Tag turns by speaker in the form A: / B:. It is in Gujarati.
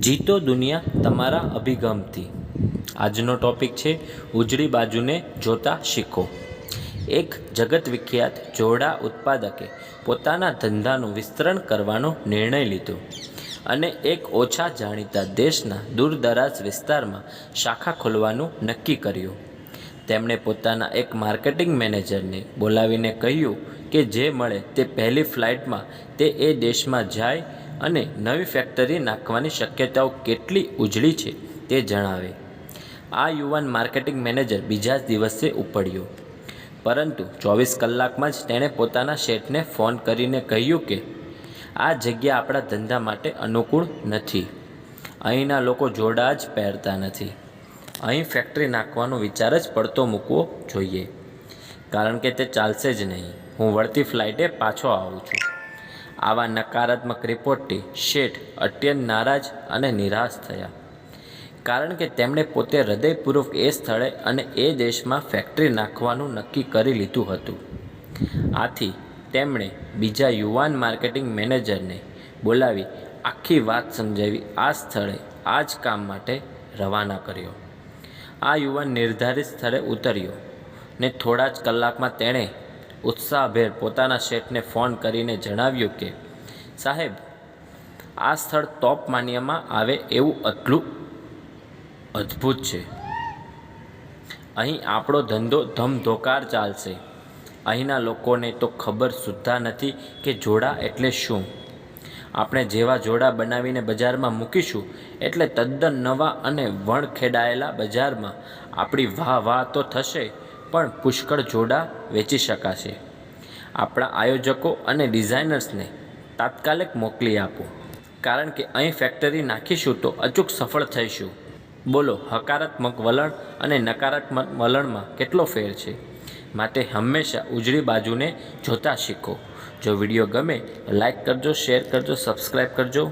A: જીતો દુનિયા તમારા અભિગમથી. આજનો ટોપિક છે, ઉજળી બાજુને જોતા શીખો. એક જગત વિખ્યાત જોડા ઉત્પાદકે પોતાના ધંધાનું વિસ્તરણ કરવાનો નિર્ણય લીધો અને એક ઓછા જાણીતા દેશના દૂરદરાજ વિસ્તારમાં શાખા ખોલવાનું નક્કી કર્યું. તેમણે પોતાના એક માર્કેટિંગ મેનેજરને બોલાવીને કહ્યું કે જે મળે તે પહેલી ફ્લાઇટમાં તે એ દેશમાં જાય અને નવી ફેક્ટરી નાખવાની શક્યતાઓ કેટલી ઉજળી છે તે જણાવે. આ યુવાન માર્કેટિંગ મેનેજર બીજા જ દિવસે ઉપડ્યો. પરંતુ ચોવીસ કલાકમાં જ તેણે પોતાના શેઠને ફોન કરીને કહ્યું કે, આ જગ્યા આપણા ધંધા માટે અનુકૂળ નથી. અહીંના લોકો જોડા જ પહેરતા નથી. અહીં ફેક્ટરી નાખવાનો વિચાર જ પડતો મૂકવો જોઈએ. કારણ કે તે ચાલશે જ નહીં. હું વળતી ફ્લાઇટે પાછો આવું છું. આવા નકારાત્મક રિપોર્ટથી શેઠ અત્યંત નારાજ અને નિરાશ થયા. કારણ કે તેમણે પોતે હૃદયપૂર્વક એ સ્થળે અને એ દેશમાં ફેક્ટરી નાખવાનું નક્કી કરી લીધું હતું. આથી તેમણે બીજા યુવાન માર્કેટિંગ મેનેજરને બોલાવી આખી વાત સમજાવી આ સ્થળે આ જ કામ માટે રવાના કર્યો. આ યુવાન નિર્ધારિત સ્થળે ઉતર્યો ને થોડા જ કલાકમાં તેણે ઉત્સાહભેર પોતાના શેઠને ફોન કરીને જણાવ્યું કે, સાહેબ, આ સ્થળ ટોપ માન્યમાં આવે એવું આટલું અદ્ભુત છે. અહીં આપણો ધંધો ધમધોકાર ચાલશે. અહીંના લોકોને તો ખબર સુદ્ધા નથી કે જોડા એટલે શું. આપણે જેવા જોડા બનાવીને બજારમાં મૂકીશું, એટલે તદ્દન નવા અને વણખેડાયેલા બજારમાં આપણી વાહ વાહ તો થશે. પણ પુષ્કળ જોડા વેચી શકાશે. આપણા આયોજકો અને ડિઝાઇનર્સને તાત્કાલિક મોકલી આપો. કારણ કે અહીં ફેક્ટરી નાખીશું તો અચૂક સફળ થઈશું. બોલો, હકારાત્મક વલણ અને નકારાત્મક વલણમાં કેટલો ફેર છે? માટે હંમેશા ઉજળી બાજુને જોતા શીખો. જો વીડિયો ગમે, લાઈક કરજો, શેર કરજો સબસ્ક્રાઈબ કરજો.